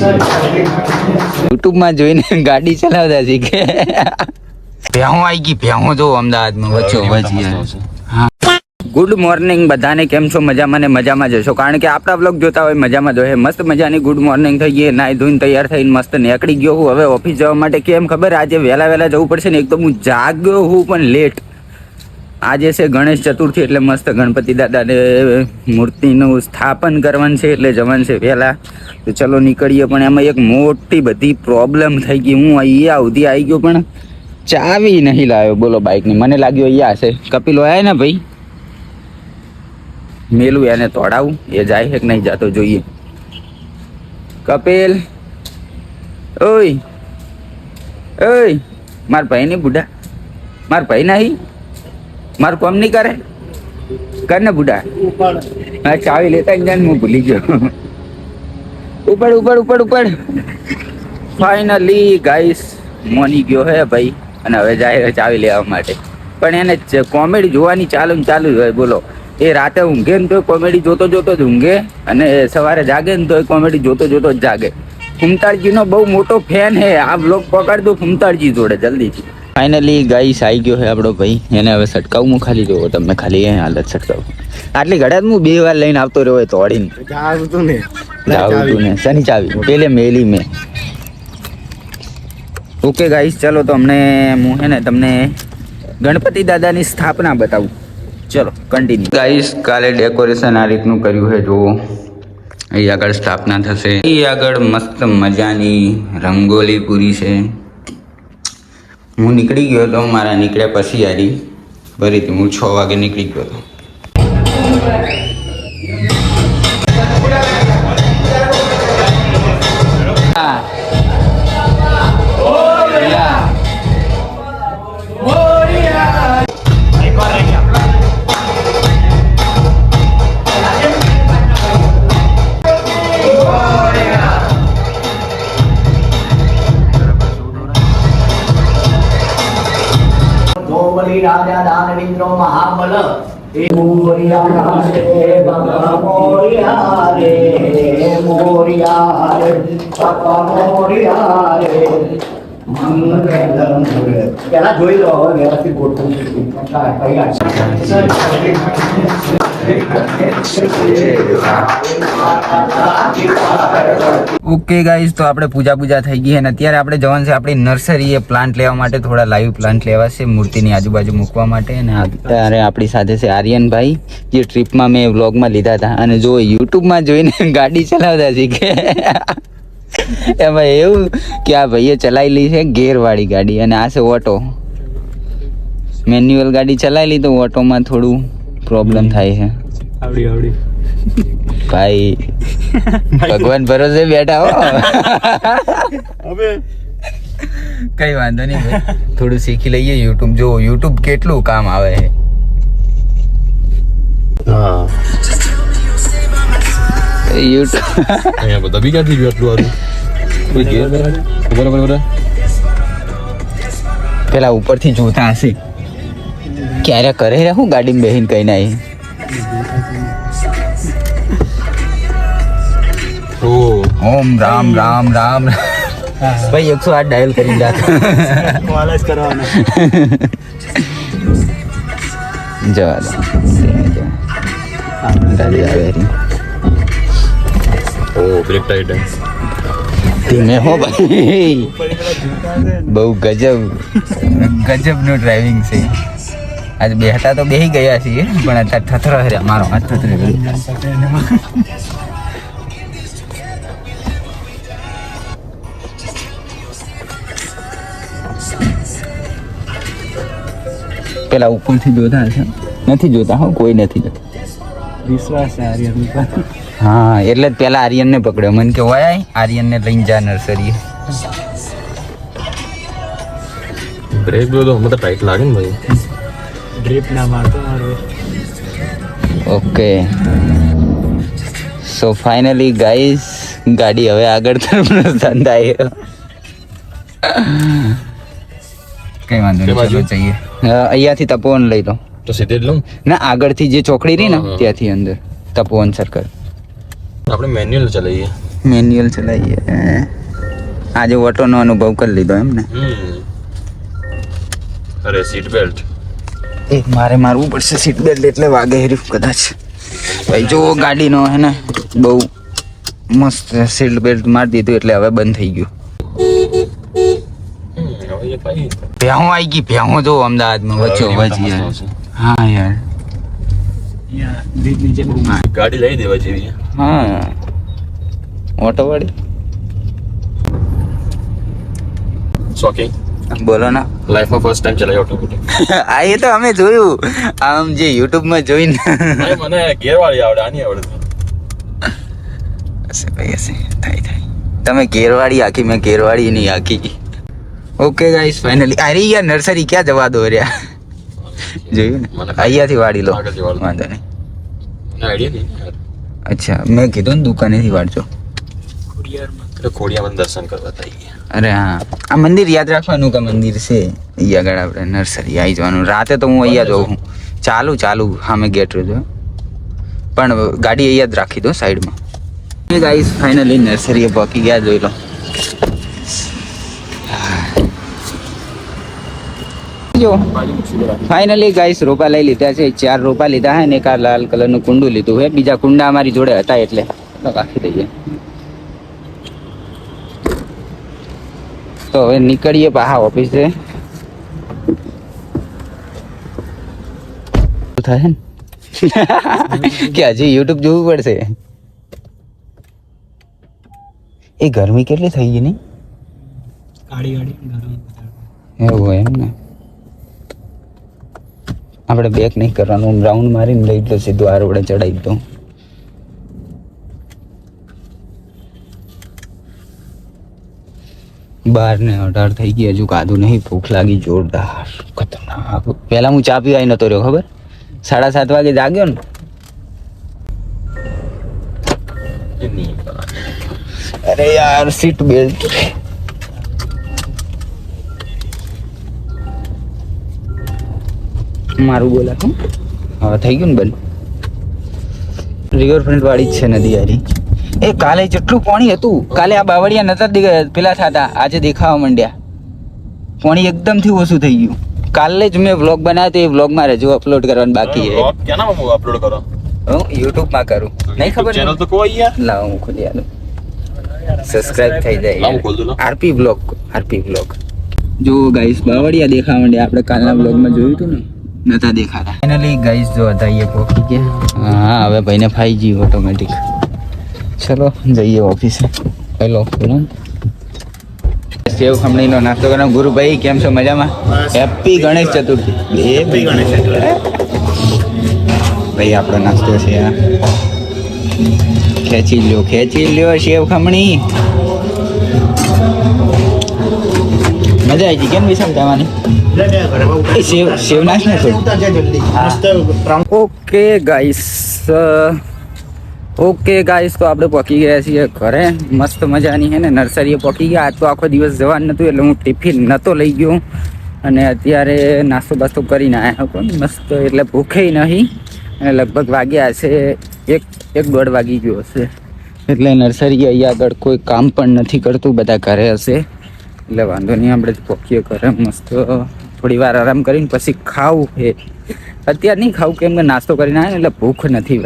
યુટ્યુબમાં જોઈને ગાડી ચલાવતા શીખે. ભેહું આવી ગઈ ભેહું જો અમદાવાદમાં. વચ્ચો વચ્ચે ગુડ મોર્નિંગ બધાને કેમ છો? મજામાં ને મજામાં જશો કારણ કે આપણા બ્લોગ જોતા હોય મજામાં જોઈએ મસ્ત મજાની ગુડ મોર્નિંગ થઈ ગઈ. નાઈ ધોઈને તૈયાર થઈને મસ્ત નીકળી ગયો હું. હવે ઓફિસ જવા માટે કેમ ખબર? આજે વહેલા વહેલા જવું પડશે ને એક તો હું જાગ્યો હું પણ લેટ આજે છે ગણેશ ચતુર્થી એટલે મસ્ત ગણપતિ દાદાને મૂર્તિનું સ્થાપન કરવાનું છે એટલે જવાનું છે પહેલાં તો ચલો નીકળીએ, પણ એમાં એક મોટી બધી પ્રોબ્લેમ થઈ ગઈ. હું અહીંયા સુધી આવી ગયો, પણ ચાવી નહીં લાવ્યો. બોલો બાઇકની મને લાગ્યું અહીંયા હશે. કપિલ હોય ને ભાઈ? મેલું એને તોડાવું. એ જાય છે કે નહીં જાતો જોઈએ. કપિલ, ઓય ઓય, મારા ભાઈ નહીં બુઢા. મારા ભાઈ નહીં? મારું કોમ નહીં કરે? કર ને બુઢા હા, ચાવી લેતા હું ભૂલી ગયો. ઉપર ઉપર ઉપર ઉપર ફાઇનલી ગાઈસ મોની ગયો હે ભાઈ. અને હવે જાય ચાવી લેવા માટે. પણ એને કોમેડી જોવાની ચાલુ ને ચાલુ જ હોય, બોલો. એ રાતે ઊંઘે ને તો કોમેડી જોતો જોતો જ ઊંઘે, અને સવારે જાગે ને તો કોમેડી જોતો જોતો જ જાગે. ફુમતાળજીનો બહુ મોટો ફેન હે. આ બ્લોગ પકડ દો ફુમતાળજી જોડે, જલ્દીથી. ફાઇનલી ગાઈસ આવી ગયો છે આપણો ભાઈ. એને હવે છટકાવું હું ખાલી જોવો. તમે ખાલી એ હાલત છટકાવું. આટલી ઘડા હું બે વાર લઈને આવતો રહ્યો હોય જાવતું ને જાવતું ને શની ચાવી? પેલે મેલી મેં. ઓકે ગાઈસ ચલો તો અમને હું હે ને તમને ગણપતિ દાદાની સ્થાપના બતાવું. ચલો કન્ટિન્યુ ગાઈસ કાલે ડેકોરેશન આ રીતનું કર્યું છે જુઓ. અહીં આગળ સ્થાપના થશે. અહીં આગળ મસ્ત મજાની રંગોલી પૂરી છે. હું નીકળી ગયો હતો મારા નીકળ્યા પછી યારી, ફરીથી હું છ વાગે નીકળી ગયો હતો ગોવલી રાજા દાનવેન્દ્ર મહાબલ એ મોરિયા રે મોરિયા રે મોરિયા રે મોરિયા રે પેલા જોઈ લો હવે વ્યવસ્થિત ગોઠવું ઓકે ગાઈઝ તો આપણે પૂજા પૂજા થઈ ગઈ અને અત્યારે આપણે જવાનું છે આપણી નર્સરીએ પ્લાન્ટ લેવા માટે, થોડા લાઈવ પ્લાન્ટ લેવા છે, મૂર્તિની આજુબાજુ મૂકવા માટે અને અત્યારે આપણી સાથે છે આર્યનભાઈ, જે ટ્રીપમાં મેં વ્લોગમાં લીધા હતા. અને જો યુટ્યુબમાં જોઈને ગાડી ચલાવતા શીખે. એમાં એવું કે આ ભાઈએ ચલાવેલી છે ગેરવાળી ગાડી અને આ છે ઓટો. મેન્યુઅલ ગાડી ચલાવેલી તો ઓટોમાં થોડું પ્રોબ્લેમ થાય છે. આવડી આવડી. ભાઈ ભગવાન ભરોસે બેઠા હો. હવે? કઈ વાંધો નહીં ભાઈ. થોડું શીખી લઈએ યુટ્યુબ જો યુટ્યુબ કેટલું કામ આવે છે. હા. યુટ્યુબ અહીંયા બધા બી ક્યાંથી ગયું આટલું સારું કોઈ ઘેર બરાબર બરાબર પેલા ઉપરથી જોતા હશે. ક્યારે કરે રે હું ગાડીમાં બેહીને કઈ નાઈ ઓ. ઓમ રામ રામ રામ. ભાઈ એકસો આઠ ડાયલ કરી નાખ. કોલેજ કરવાના. જવા દો. ગાડી આવે રહી. ઓ બ્રેક ટાઈટ ધીમે હો ભાઈ. બહુ ગજબ. ગજબનું ડ્રાઇવિંગ છે. આજે બેહતા તો બેહી ગયા છીએ પણ અત્યારે થથરો છે મારો હાથ થથરો પેલા ઉપરથી જોતા હશે. નથી જોતા હો કોઈ નથી જોતા. વિશ્વાસ છે આર્યન ઉપર હા એટલે જ પેલા આર્યનને પકડ્યો. મને કે આર્યન આર્યનને લઈને જા નર્સરી બ્રેક તો હમણાં ટાઈટ લાગે ને ભાઈ. ડ્રીપ ના મારતો મારો. ઓકે. સો ફાઇનલી ગાઈસ ગાડી હવે આગળ તરફ સંધાય કઈ વાંધો નહીં ચલો જઈએ. અહીંયાથી તપોવન લઈ લો. તો સીધે જ લઉં? ના આગળથી જે ચોકડી રહી ને. ત્યાંથી અંદર. તપોવન સર્કલ આપણે મેન્યુઅલ ચલાવીએ. મેન્યુઅલ ચલાવીએ આજે ઓટોનો અનુભવ કરી લીધો એમ ને અરે સીટ બેલ્ટ એ મારે મારવું પડશે સીટ બેલ્ટ એટલે વાગે હરીફ કદાચ. ભાઈ જો ગાડીનો હે ને બહુ મસ્ત સીટ બેલ્ટ મારી દીધું એટલે હવે બંધ થઈ ગયું. ભેહું આવી ગઈ ભ્યાહો જો અમદાવાદમાં વચ્ચે હા યાર. હા નીચે બહુ ગાડી લઈ દેવા જેવી હા. ઓટો વાળી? શોકિંગ બોલો ના. લાઈફમાં ફર્સ્ટ ટાઈમ ચલાવી ઓટો આ એ તો અમે જોયું. આમ જે યુટ્યુબમાં જોઈને. મને ગેરવાળી આવડે આની આવડે. ભાઈ હશે. થાય થાય. તમે ઘેરવાળી આખી મેં ઘેરવાળી નહીં આખી. ઓકે ગાઈસ ફાઇનલી અરે યાર નર્સરી ક્યાં જવા દો રહ્યા જોયું ને? અહીંયાથી વાળી લો. વાંધો નહીં. આઈડિયા અચ્છા મેં કીધું ને દુકાનેથી વાળજો ખોડિયામાં દર્શન કરવા થઈ અરે હા. આ મંદિર યાદ રાખવાનું કે મંદિર છે? અહીંયા આગળ આપણે નર્સરી આવી જવાનું. રાતે તો હું અહીંયા જોઉં. ચાલુ ચાલુ. સામે ગેટ જો પણ ગાડી અહીંયા જ રાખી દો સાઈડમાં ગાઈસ ફાઇનલી નર્સરીએ પહોંચી ગયા જોઈ લો. જો. ફાઇનલી ગાઈસ રોપા લઈ લીધા છે. ચાર રોપા લીધા હે ને એક આ લાલ કલરનું કુંડું લીધું હે બીજા કુંડા અમારી જોડે હતા એટલે રાખી દઈએ. તો હવે નીકળીએ પાહા ઓફિસે થાય ને? કે હજી યુટ્યુબ જોવું પડશે. એ ગરમી કેટલી થઈ ગઈ નહીં? ગાડી ગરમ એવું એમ ને. આપણે બેક નહીં કરવાનું. રાઉન્ડ મારીને લઈ દો સીધું આર વડે ચડાવી દઉં બાર ને અઢાર થઈ ગઈ હજુ કાધું નહીં. ભૂખ લાગી જોરદાર. ખતરનાક. પહેલાં હું ચા પીવાય નતો રહ્યો, ખબર? સાડા સાત વાગે જાગ્યો ને? અરે યાર સીટ બેલ્ટ મારું બોલા તું હવે થઈ ગયું ને બંધ રિવરફ્રન્ટ વાળી જ છે નદી આરી એ કાલે જેટલું પાણી હતું કાલે આ બાવળિયા નતા દે- પેલા થતા આજે દેખાવા માંડ્યા. પાણી એકદમથી ઓછું થઈ ગયું. કાલે જ મેં વ્લોગ બનાવ્યો તો એ વ્લોગમાં રહેજો અપલોડ કરવાનું બાકી છે. હું અપલોડ કરો? હું યુટ્યુબમાં કરું. નહીં ખબર ચેનલ તો કોઈ યાર. લાવ હું ખોલી આલું. સબસ્ક્રાઇબ થઈ જાય. આરપી બ્લોગ આરપી બ્લોગ જો ગાઈસ બાવળિયા દેખાવા માંડ્યા. આપણે કાલના બ્લોગમાં જોયું હતું ને? નતા દેખાતા. ફાઇનલી ગાઈસ જો હતા પહોંચી ગયા હા હવે ભાઈને ફાઈ ઓટોમેટિક ચલો જઈએ ઓફિસે હેલો સેવ ખમણીનો નાસ્તો કરો. ગુરુભાઈ કેમ છો? મજામાં? હેપી ગણેશ ચતુર્થી. હેપી ગણેશ ભાઈ આપણો નાસ્તો છે આ. ખેંચી લ્યો ખેંચી લ્યો સેવ ખમણી. મજા આવી ગઈ. કેમ વિશાલ જવાની સેવ સેવ નાખ ને ઓકે ગાઈસ ઓકે ગાઈસ તો આપણે પહોંચી ગયા છીએ ઘરે. મસ્ત મજાની હે ને નર્સરીએ પહોંચી ગયા. આજ તો આખો દિવસ જવાનું નહોતું એટલે હું ટિફિન નહોતો લઈ ગયો. અને અત્યારે નાસ્તો બાસ્તો કરીને આવ્યા પણ મસ્ત એટલે ભૂખે નહીં. અને લગભગ વાગ્યા હશે એક એક દોઢ વાગી ગયો હશે. એટલે નર્સરી અહીંયા આગળ કોઈ કામ પણ નથી કરતું બધા ઘરે હશે. એટલે વાંધો નહીં, આપણે પોકીએ ઘરે મસ્ત. થોડી વાર આરામ કરીને પછી ખાવું છે. અત્યારે નહીં ખાવું, કેમ કે નાસ્તો કરીને આવે એટલે ભૂખ નથી